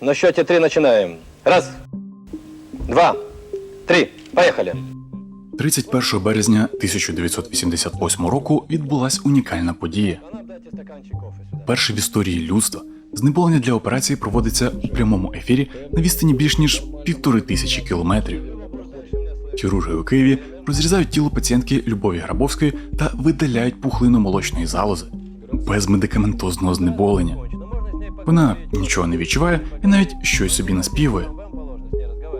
На счете три начинаем. Раз, два, три. Поехали. 31 березня 1988 року відбулася унікальна подія. Перше в історії людства знеболення для операції проводиться у прямому ефірі на відстані більш ніж півтори тисячі кілометрів. Хірурги у Києві розрізають тіло пацієнтки Любові Грабовської та видаляють пухлину молочної залози без медикаментозного знеболення. Вона нічого не відчуває і навіть щось собі наспівує.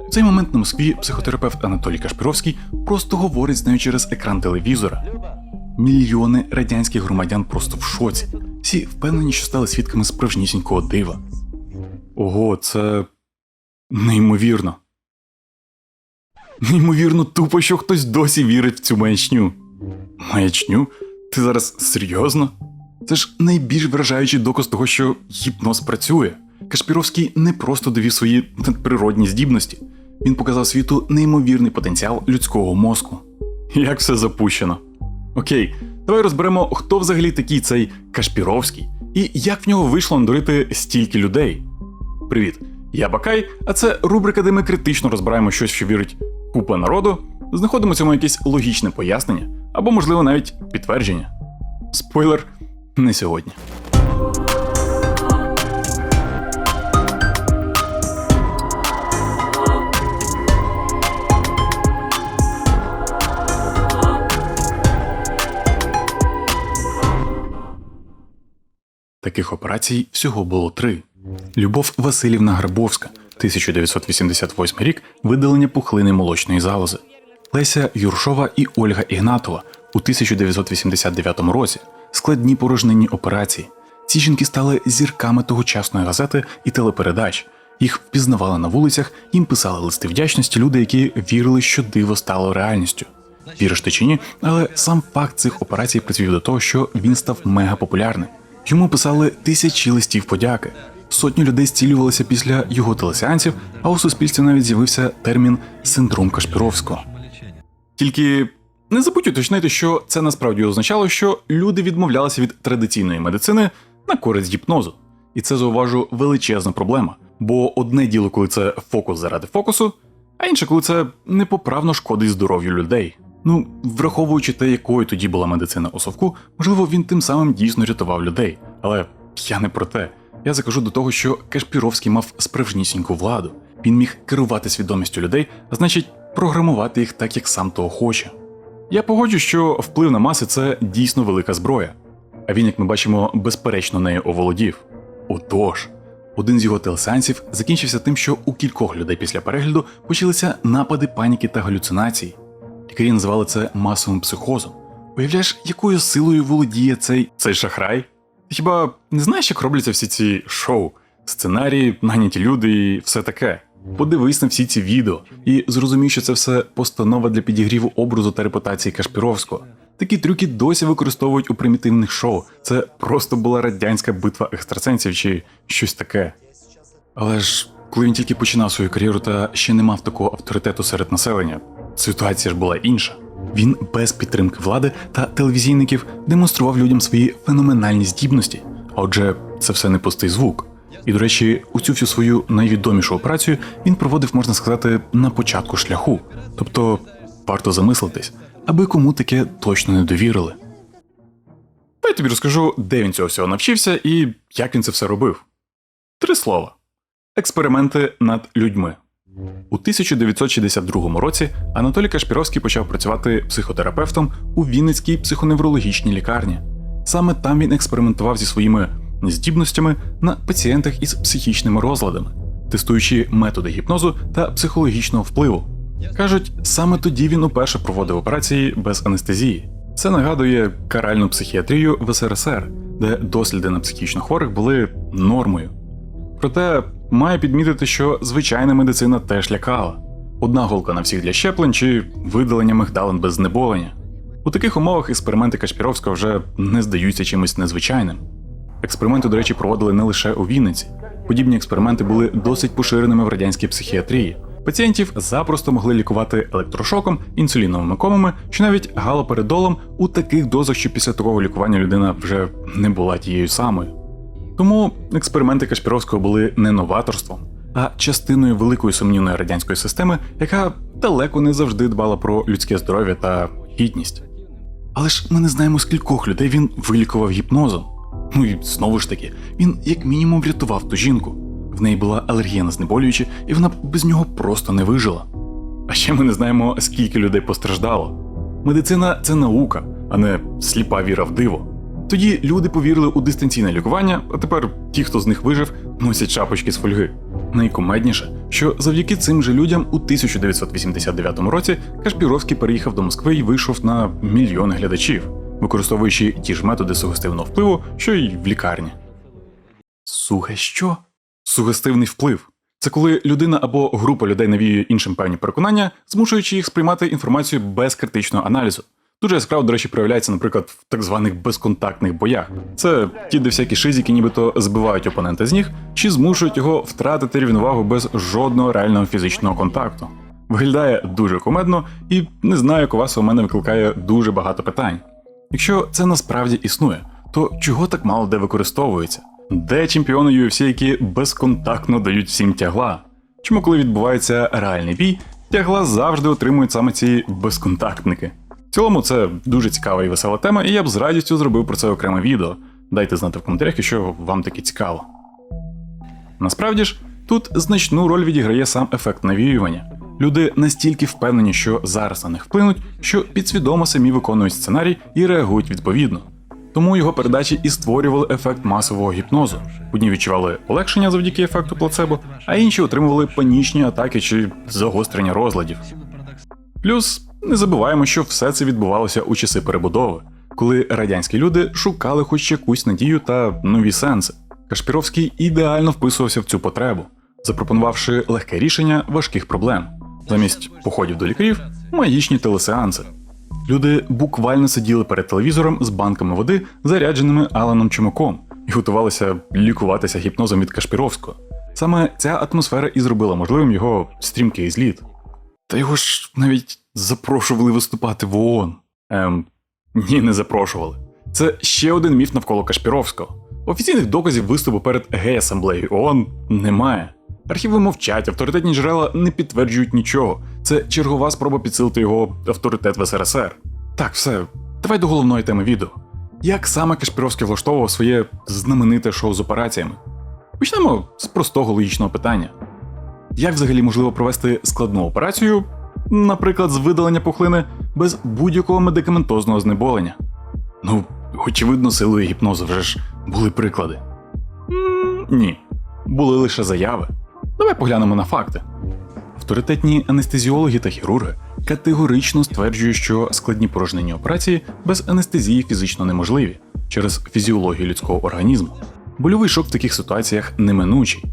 В цей момент на Москві психотерапевт Анатолій Кашпіровський просто говорить з нею через екран телевізора. Мільйони радянських громадян просто в шоці. Всі впевнені, що стали свідками справжнісінького дива. Ого, це неймовірно. Неймовірно тупо, що хтось досі вірить в цю маячню. Маячню? Ти зараз серйозно? Це ж найбільш вражаючий доказ того, що гіпноз працює. Кашпіровський не просто довів свої надприродні здібності, він показав світу неймовірний потенціал людського мозку. Як все запущено. Окей, давай розберемо, хто взагалі такий цей Кашпіровський і як в нього вийшло надурити стільки людей. Привіт, я Бакай, а це рубрика, де ми критично розбираємо щось, що вірить купа народу, знаходимо цьому якесь логічне пояснення або, можливо, навіть підтвердження. Спойлер, не сьогодні. Таких операцій всього було три. Любов Васильівна Грабовська, 1988 рік, видалення пухлини молочної залози. Леся Юршова і Ольга Ігнатова у 1989 році складні порожнинні операції. Ці жінки стали зірками тогочасної газети і телепередач. Їх впізнавали на вулицях, їм писали листи вдячності люди, які вірили, що диво стало реальністю. Віриш ти чи ні, але сам факт цих операцій призвів до того, що він став мегапопулярним. Йому писали тисячі листів подяки. Сотні людей зцілювалися після його телесеансів, а у суспільстві навіть з'явився термін синдром Кашпіровського. Тільки не забудь уточнити, що це насправді означало, що люди відмовлялися від традиційної медицини на користь гіпнозу. І це зауважу величезна проблема. Бо одне діло, коли це фокус заради фокусу, а інше, коли це непоправно шкодить здоров'ю людей. Ну, враховуючи те, якою тоді була медицина у совку, можливо, він тим самим дійсно рятував людей. Але я не про те. Я закажу до того, що Кашпіровський мав справжнісіньку владу. Він міг керувати свідомістю людей, а значить, програмувати їх так, як сам того хоче. Я погоджу, що вплив на маси це дійсно велика зброя. А він, як ми бачимо, безперечно нею оволодів. Отож, один з його телесеансів закінчився тим, що у кількох людей після перегляду почалися напади паніки та галюцинації. Лікарі називали це масовим психозом. Уявляєш, якою силою володіє цей цей шахрай? Ти хіба не знаєш, як робляться всі ці шоу, сценарії, наняті люди і все таке? Подивись на всі ці відео і зрозумій, що це все постанова для підігріву образу та репутації Кашпіровського. Такі трюки досі використовують у примітивних шоу. Це просто була радянська битва екстрасенсів чи щось таке. Але ж коли він тільки починав свою кар'єру та ще не мав такого авторитету серед населення, ситуація ж була інша. Він без підтримки влади та телевізійників демонстрував людям свої феноменальні здібності. Отже, це все не пустий звук. І, до речі, у цю всю свою найвідомішу операцію він проводив, можна сказати, на початку шляху. Тобто варто замислитись, аби кому таке точно не довірили. Та я тобі розкажу, де він цього всього навчився і як він це все робив. Три слова: експерименти над людьми. У 1962 році Анатолій Кашпіровський почав працювати психотерапевтом у Вінницькій психоневрологічній лікарні. Саме там він експериментував зі своїми здібностями на пацієнтах із психічними розладами, тестуючи методи гіпнозу та психологічного впливу. Кажуть, саме тоді він уперше проводив операції без анестезії. Це нагадує каральну психіатрію в СРСР, де досліди на психічно хворих були нормою. Проте маю підмітити, що звичайна медицина теж лякала. Одна голка на всіх для щеплень чи видалення мигдалин без знеболення. У таких умовах експерименти Кашпіровського вже не здаються чимось незвичайним. Експерименти, до речі, проводили не лише у Вінниці. Подібні експерименти були досить поширеними в радянській психіатрії. Пацієнтів запросто могли лікувати електрошоком, інсуліновими комами чи навіть галоперидолом у таких дозах, що після такого лікування людина вже не була тією самою. Тому експерименти Кашпіровського були не новаторством, а частиною великої сумнівної радянської системи, яка далеко не завжди дбала про людське здоров'я та гідність. Але ж ми не знаємо, скількох людей він вилікував гіпнозом. Ну і знову ж таки, він як мінімум врятував ту жінку. В неї була алергія на знеболюючі, і вона без нього просто не вижила. А ще ми не знаємо, скільки людей постраждало. Медицина це наука, а не сліпа віра в диво. Тоді люди повірили у дистанційне лікування, а тепер ті, хто з них вижив, носять шапочки з фольги. Найкумедніше, що завдяки цим же людям у 1989 році Кашпіровський переїхав до Москви і вийшов на мільйони глядачів, використовуючи ті ж методи сугестивного впливу, що й в лікарні. Суге що? Сугестивний вплив. Це коли людина або група людей навіює іншим певні переконання, змушуючи їх сприймати інформацію без критичного аналізу. Дуже яскраво, до речі, проявляється, наприклад, в так званих безконтактних боях. Це ті, де всякі шизики нібито збивають опонента з ніг чи змушують його втратити рівновагу без жодного реального фізичного контакту. Виглядає дуже кумедно і не знаю, як у вас у мене викликає дуже багато питань. Якщо це насправді існує, то чого так мало де використовується? Де чемпіони UFC, які безконтактно дають всім тягла? Чому, коли відбувається реальний бій, тягла завжди отримують саме ці безконтактники? В цілому це дуже цікава і весела тема, і я б з радістю зробив про це окреме відео. Дайте знати в коментарях, якщо вам таке цікаво. Насправді ж, тут значну роль відіграє сам ефект навіювання. Люди настільки впевнені, що зараз на них вплинуть, що підсвідомо самі виконують сценарій і реагують відповідно. Тому його передачі і створювали ефект масового гіпнозу. Одні відчували полегшення завдяки ефекту плацебо, а інші отримували панічні атаки чи загострення розладів. Плюс не забуваємо, що все це відбувалося у часи перебудови, коли радянські люди шукали хоч якусь надію та нові сенси. Кашпіровський ідеально вписувався в цю потребу, запропонувавши легке рішення важких проблем. Замість походів до лікарів магічні телесеанси. Люди буквально сиділи перед телевізором з банками води, зарядженими Аланом Чумаком, і готувалися лікуватися гіпнозом від Кашпіровського. Саме ця атмосфера і зробила можливим його стрімкий зліт. Та його ж навіть запрошували виступати в ООН. Ем, ні, не запрошували. Це ще один міф навколо Кашпіровського. Офіційних доказів виступу перед гей-асамблеєю ООН немає. Архіви мовчать, авторитетні джерела не підтверджують нічого. Це чергова спроба підсилити його авторитет в СРСР. Так, все, давай до головної теми відео. Як саме Кашпіровський влаштовував своє знамените шоу з операціями? Почнемо з простого логічного питання. Як взагалі можливо провести складну операцію, наприклад, з видалення пухлини, без будь-якого медикаментозного знеболення? Ну, очевидно, силою гіпнозу вже ж були приклади. М, Ні, були лише заяви. Давай поглянемо на факти. Авторитетні анестезіологи та хірурги категорично стверджують, що складні порожнені операції без анестезії фізично неможливі через фізіологію людського організму. Больовий шок в таких ситуаціях неминучий.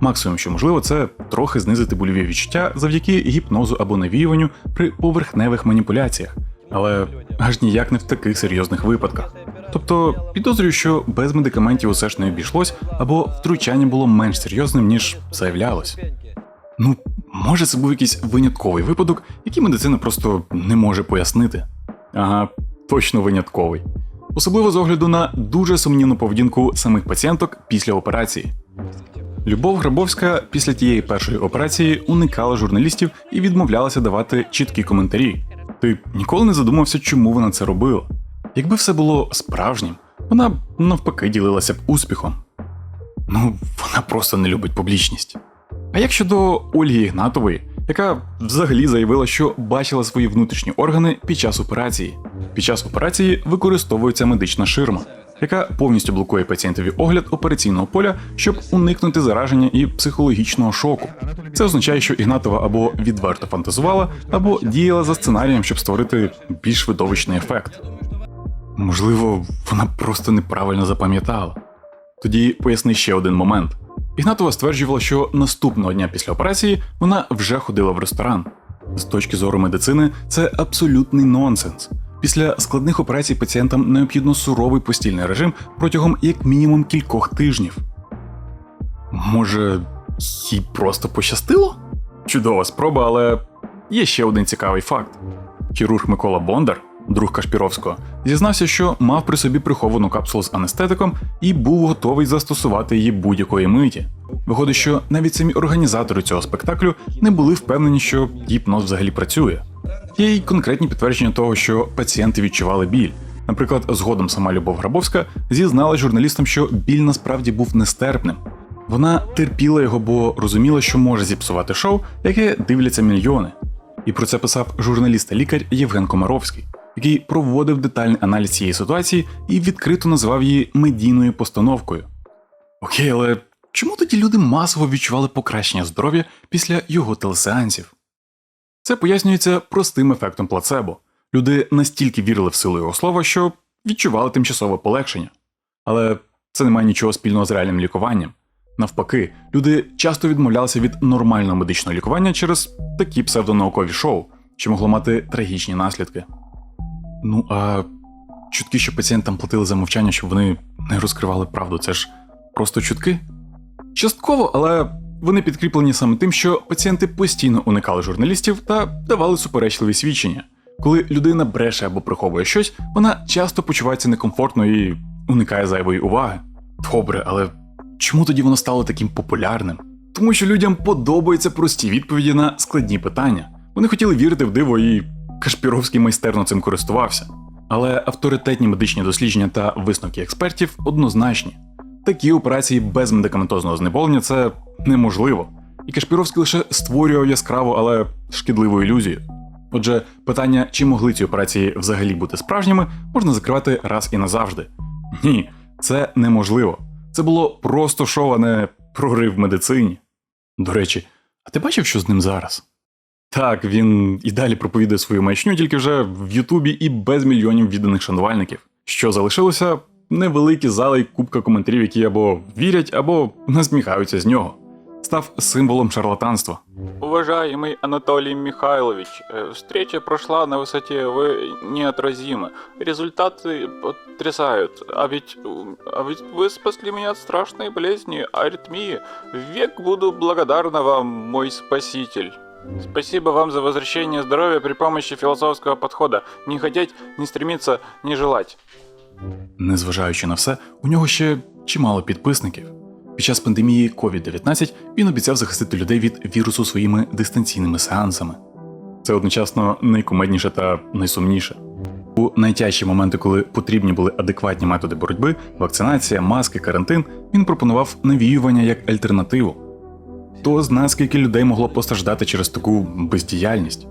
Максимум, що можливо, це трохи знизити больові відчуття завдяки гіпнозу або навіюванню при поверхневих маніпуляціях, але аж ніяк не в таких серйозних випадках. Тобто підозрюю, що без медикаментів усе ж не обійшлось, або втручання було менш серйозним, ніж заявлялось. Ну, може, це був якийсь винятковий випадок, який медицина просто не може пояснити. Ага, точно винятковий. Особливо з огляду на дуже сумнівну поведінку самих пацієнток після операції. Любов Грабовська після тієї першої операції уникала журналістів і відмовлялася давати чіткі коментарі. Ти ніколи не задумався, чому вона це робила. Якби все було справжнім, вона б навпаки ділилася б успіхом. Ну, вона просто не любить публічність. А як щодо Ольги Ігнатової, яка взагалі заявила, що бачила свої внутрішні органи під час операції. Під час операції використовується медична ширма, яка повністю блокує пацієнтові огляд операційного поля, щоб уникнути зараження і психологічного шоку. Це означає, що Ігнатова або відверто фантазувала, або діяла за сценарієм, щоб створити більш видовищний ефект. Можливо, вона просто неправильно запам'ятала. Тоді поясни ще один момент. Ігнатова стверджувала, що наступного дня після операції вона вже ходила в ресторан. З точки зору медицини, це абсолютний нонсенс. Після складних операцій пацієнтам необхідно суровий постільний режим протягом як мінімум кількох тижнів. Може, їй просто пощастило? Чудова спроба, але є ще один цікавий факт: хірург Микола Бондар друг Кашпіровського, зізнався, що мав при собі приховану капсулу з анестетиком і був готовий застосувати її будь-якої миті. Виходить, що навіть самі організатори цього спектаклю не були впевнені, що гіпноз взагалі працює. Є й конкретні підтвердження того, що пацієнти відчували біль. Наприклад, згодом сама Любов Грабовська зізнала журналістам, що біль насправді був нестерпним. Вона терпіла його, бо розуміла, що може зіпсувати шоу, яке дивляться мільйони. І про це писав журналіст та лікар Євген Комаровський, який проводив детальний аналіз цієї ситуації і відкрито назвав її медійною постановкою. Окей, але чому тоді люди масово відчували покращення здоров'я після його телесеансів? Це пояснюється простим ефектом плацебо. Люди настільки вірили в силу його слова, що відчували тимчасове полегшення. Але це не має нічого спільного з реальним лікуванням. Навпаки, люди часто відмовлялися від нормального медичного лікування через такі псевдонаукові шоу, що могло мати трагічні наслідки. Ну а чутки, що пацієнтам платили за мовчання, щоб вони не розкривали правду, це ж просто чутки? Частково, але вони підкріплені саме тим, що пацієнти постійно уникали журналістів та давали суперечливі свідчення. Коли людина бреше або приховує щось, вона часто почувається некомфортно і уникає зайвої уваги. Добре, але чому тоді воно стало таким популярним? Тому що людям подобаються прості відповіді на складні питання. Вони хотіли вірити в диво, і Кашпіровський майстерно цим користувався. Але авторитетні медичні дослідження та висновки експертів однозначні. Такі операції без медикаментозного знеболення це неможливо. І Кашпіровський лише створював яскраву, але шкідливу ілюзію. Отже, питання, чи могли ці операції взагалі бути справжніми, можна закривати раз і назавжди. Ні, це неможливо. Це було просто шоу, а не прорив в медицині. До речі, а ти бачив, що з ним зараз? Так, він і далі проповідує свою маячню, тільки вже в Ютубі і без мільйонів відданих шанувальників. Що залишилося невеликі зали й купка коментарів, які або вірять, або насміхаються з нього. Став символом шарлатанства. Уважаемый Анатолий Михайлович, э, встреча прошла на высоте, вы неотразимы. Результаты потрясают. А ведь, м, а ведь вы спасли меня от страшной болезни, аритмии. Век буду благодарна вам, мой спаситель. Спасибо вам за возвращение здоровья при помощи философского подхода. Не хотеть, не стремиться, не желать. Незважаючи на все, у нього ще чимало підписників. Під час пандемії COVID-19 він обіцяв захистити людей від вірусу своїми дистанційними сеансами. Це одночасно найкумедніше та найсумніше. У найтяжчі моменти, коли потрібні були адекватні методи боротьби, вакцинація, маски, карантин, він пропонував навіювання як альтернативу. Хто зна, скільки людей могло постраждати через таку бездіяльність.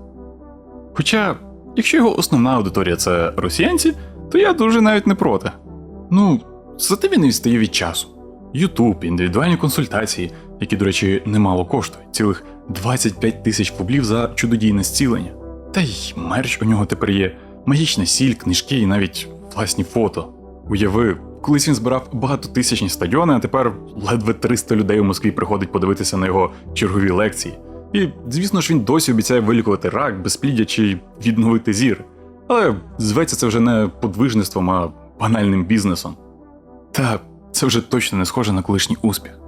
Хоча, якщо його основна аудиторія це росіянці, то я дуже навіть не проти. Ну, зате він і відстає від часу. Ютуб, індивідуальні консультації, які, до речі, немало коштують, цілих 25 тисяч публів за чудодійне зцілення. Та й мерч у нього тепер є, магічна сіль, книжки і навіть власні фото. Уяви, колись він збирав багатотисячні стадіони, а тепер ледве 300 людей у Москві приходить подивитися на його чергові лекції. І, звісно ж, він досі обіцяє вилікувати рак, безпліддя чи відновити зір. Але зветься це вже не подвижництвом, а банальним бізнесом. Та це вже точно не схоже на колишній успіх.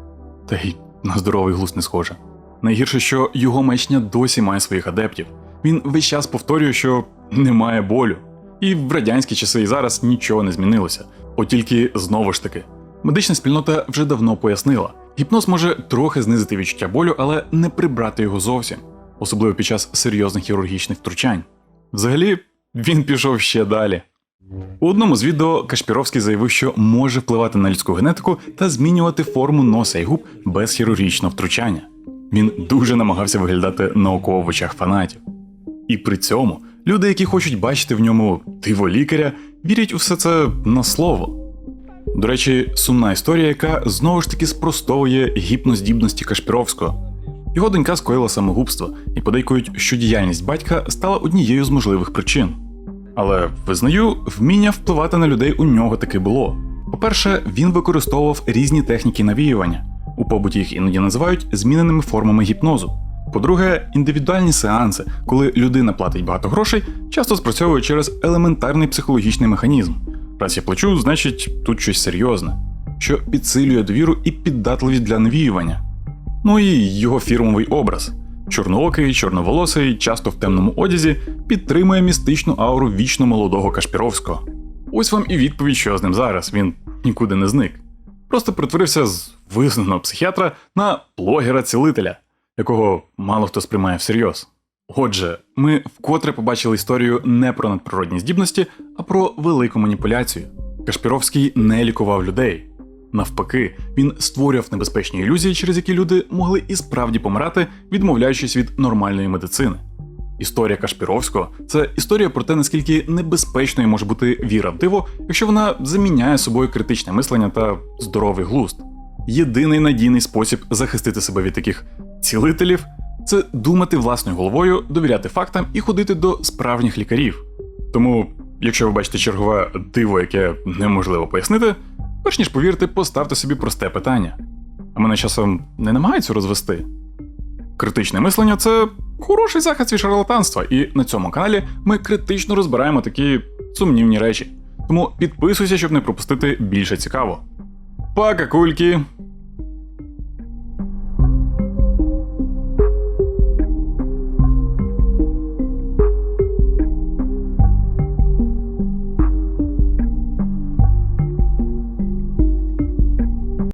Та й на здоровий глузд не схоже. Найгірше, що його маячня досі має своїх адептів. Він весь час повторює, що немає болю. І в радянські часи і зараз нічого не змінилося. От тільки знову ж таки, медична спільнота вже давно пояснила: гіпноз може трохи знизити відчуття болю, але не прибрати його зовсім, особливо під час серйозних хірургічних втручань. Взагалі, він пішов ще далі. У одному з відео Кашпіровський заявив, що може впливати на людську генетику та змінювати форму носа і губ без хірургічного втручання. Він дуже намагався виглядати науково в очах фанатів. І при цьому люди, які хочуть бачити в ньому диво лікаря, вірять у все це на слово. До речі, сумна історія, яка знову ж таки спростовує гіпноздібності Кашпіровського. Його донька скоїла самогубство і подейкують, що діяльність батька стала однією з можливих причин. Але визнаю, вміння впливати на людей у нього таки було. По-перше, він використовував різні техніки навіювання. У побуті їх іноді називають зміненими формами гіпнозу. По-друге, індивідуальні сеанси, коли людина платить багато грошей, часто спрацьовує через елементарний психологічний механізм. Раз я плачу, значить тут щось серйозне, що підсилює довіру і піддатливість для навіювання. Ну і його фірмовий образ. Чорноокий, чорноволосий, часто в темному одязі, підтримує містичну ауру вічно молодого Кашпіровського. Ось вам і відповідь, що з ним зараз. Він нікуди не зник. Просто перетворився з визнаного психіатра на блогера-цілителя, якого мало хто сприймає всерйоз. Отже, ми вкотре побачили історію не про надприродні здібності, а про велику маніпуляцію. Кашпіровський не лікував людей. Навпаки, він створював небезпечні ілюзії, через які люди могли і справді помирати, відмовляючись від нормальної медицини. Історія Кашпіровського це історія про те, наскільки небезпечною може бути віра в диво, якщо вона заміняє собою критичне мислення та здоровий глузд. Єдиний надійний спосіб захистити себе від таких цілителів це думати власною головою, довіряти фактам і ходити до справжніх лікарів. Тому, якщо ви бачите чергове диво, яке неможливо пояснити, перш ніж повірте, поставте собі просте питання. А мене часом не намагаються розвести. Критичне мислення це хороший захист від шарлатанства, і на цьому каналі ми критично розбираємо такі сумнівні речі. Тому підписуйся, щоб не пропустити більше цікаво. Пока, кульки!